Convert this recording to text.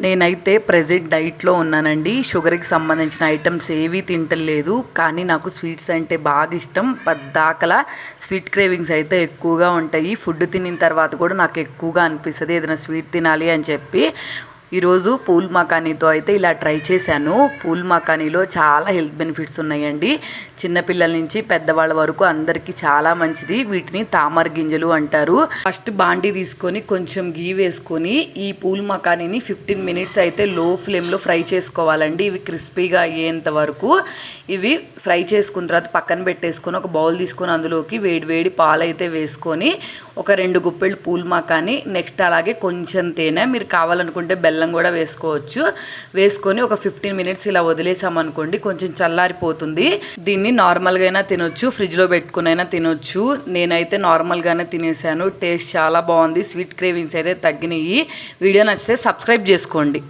నేనైతే ప్రెజెంట్ డైట్లో ఉన్నానండి. షుగర్కి సంబంధించిన ఐటమ్స్ ఏవీ తింటలేదు. కానీ నాకు స్వీట్స్ అంటే బాగా ఇష్టం. పద్దాకల స్వీట్ క్రేవింగ్స్ అయితే ఎక్కువగా ఉంటాయి. ఫుడ్ తినిన తర్వాత కూడా నాకు ఎక్కువగా అనిపిస్తుంది. ఏదైనా స్వీట్ తినాలి అని చెప్పి ఈరోజు పూల్ మకానీతో అయితే ఇలా ట్రై చేశాను. పూల్ మకానీలో చాలా హెల్త్ బెనిఫిట్స్ ఉన్నాయండి. చిన్నపిల్లల నుంచి పెద్దవాళ్ళ వరకు అందరికీ చాలా మంచిది. వీటిని తామర గింజలు అంటారు. ఫస్ట్ బాండీ తీసుకొని కొంచెం గీ వేసుకొని ఈ పూల్ మకానీని ఫిఫ్టీన్ మినిట్స్ అయితే లో ఫ్లేమ్లో ఫ్రై చేసుకోవాలండి. ఇవి క్రిస్పీగా అయ్యేంత వరకు ఇవి ఫ్రై చేసుకున్న తర్వాత పక్కన పెట్టేసుకొని ఒక బౌల్ తీసుకొని అందులోకి వేడి వేడి పాలు అయితే వేసుకొని ఒక రెండు గుప్పెళ్ళు పూల్ మకానీ నెక్స్ట్ అలాగే కొంచెం తేనె. మీరు కావాలనుకుంటే బెల్లం కూడా వేసుకోవచ్చు. వేసుకొని ఒక ఫిఫ్టీన్ మినిట్స్ ఇలా వదిలేసామనుకోండి కొంచెం చల్లారిపోతుంది. దీన్ని నార్మల్గా అయినా తినొచ్చు ఫ్రిడ్జ్లో పెట్టుకునైనా తినొచ్చు. నేనైతే నార్మల్గానే తినేసాను. టేస్ట్ చాలా బాగుంది. స్వీట్ క్రేవింగ్స్ అయితే తగ్గినాయి. వీడియో నచ్చితే సబ్స్క్రైబ్ చేసుకోండి.